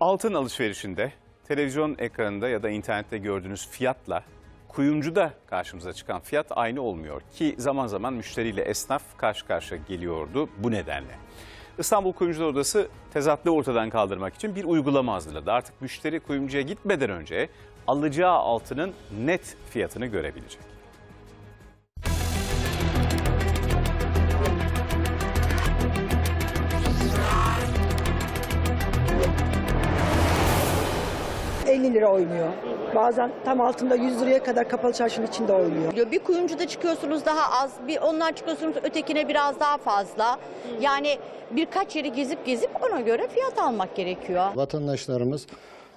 Altın alışverişinde televizyon ekranında ya da internette gördüğünüz fiyatla kuyumcuda karşımıza çıkan fiyat aynı olmuyor ki zaman zaman müşteriyle esnaf karşı karşıya geliyordu bu nedenle. İstanbul Kuyumcular Odası tezatlığı ortadan kaldırmak için bir uygulama hazırladı. Artık müşteri kuyumcuya gitmeden önce alacağı altının net fiyatını görebilecek. 50 lira oynuyor. Bazen tam altında 100 liraya kadar kapalı çarşının içinde oynuyor. diyor. Bir kuyumcuda çıkıyorsunuz daha az, bir ondan çıkıyorsunuz ötekine biraz daha fazla. Yani birkaç yeri gezip gezip ona göre fiyat almak gerekiyor. Vatandaşlarımız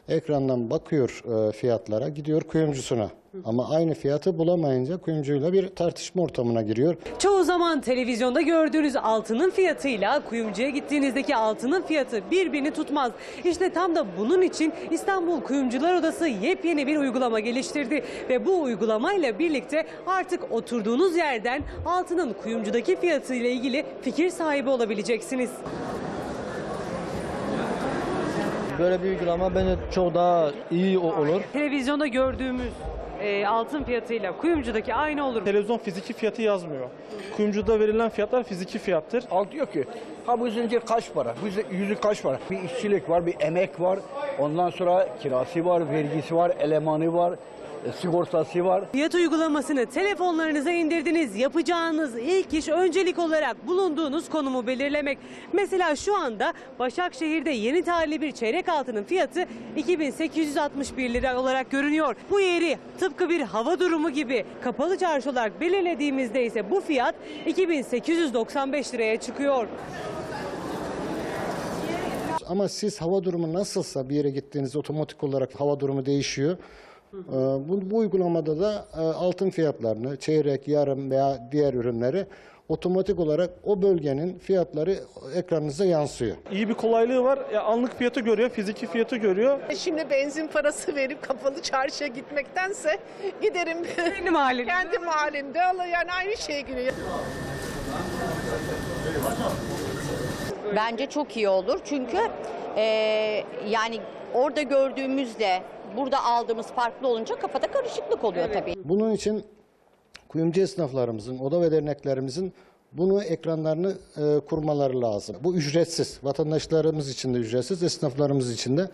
ekrandan bakıyor e, fiyatlara, gidiyor kuyumcusuna. Ama aynı fiyatı bulamayınca kuyumcuyla bir tartışma ortamına giriyor. Çoğu zaman televizyonda gördüğünüz altının fiyatıyla kuyumcuya gittiğinizdeki altının fiyatı birbirini tutmaz. İşte tam da bunun için İstanbul Kuyumcular Odası yepyeni bir uygulama geliştirdi. Ve bu uygulamayla birlikte artık oturduğunuz yerden altının kuyumcudaki fiyatıyla ilgili fikir sahibi olabileceksiniz. Böyle bir uygulama bence çok daha iyi olur. Televizyonda gördüğümüz e, altın fiyatıyla kuyumcudaki aynı olur. Televizyon fiziki fiyatı yazmıyor. Kuyumcuda verilen fiyatlar fiziki fiyattır. Halk diyor ki ha bu zincir kaç para, bu zi- yüzük kaç para? Bir işçilik var, bir emek var. Ondan sonra kirası var, vergisi var, elemanı var, sigortası var. Fiyat uygulamasını telefonlarınıza indirdiniz. Yapacağınız ilk iş öncelik olarak bulunduğunuz konumu belirlemek. Mesela şu anda Başakşehir'de yeni tarihli bir çeyrek altının fiyatı 2861 lira olarak görünüyor. Bu yeri tıpkı bir hava durumu gibi kapalı çarşı olarak belirlediğimizde ise bu fiyat 2895 liraya çıkıyor. Ama siz hava durumu nasılsa bir yere gittiğinizde otomatik olarak hava durumu değişiyor. E, Bu, bu uygulamada da e, altın fiyatlarını, çeyrek, yarım veya diğer ürünleri otomatik olarak o bölgenin fiyatları ekranınıza yansıyor. İyi bir kolaylığı var. Ya anlık fiyatı görüyor, fiziki fiyatı görüyor. Şimdi benzin parası verip kapalı çarşıya gitmektense giderim Kendi mahalleniz. kendi mahallemde al yani aynı şeye giriyor. Bence çok iyi olur çünkü e, yani orada gördüğümüzle burada aldığımız farklı olunca kafada karışıklık oluyor tabii. Bunun için kuyumcu esnaflarımızın, oda ve derneklerimizin bunu ekranlarını e, kurmaları lazım. Bu ücretsiz. Vatandaşlarımız için de ücretsiz, esnaflarımız için de.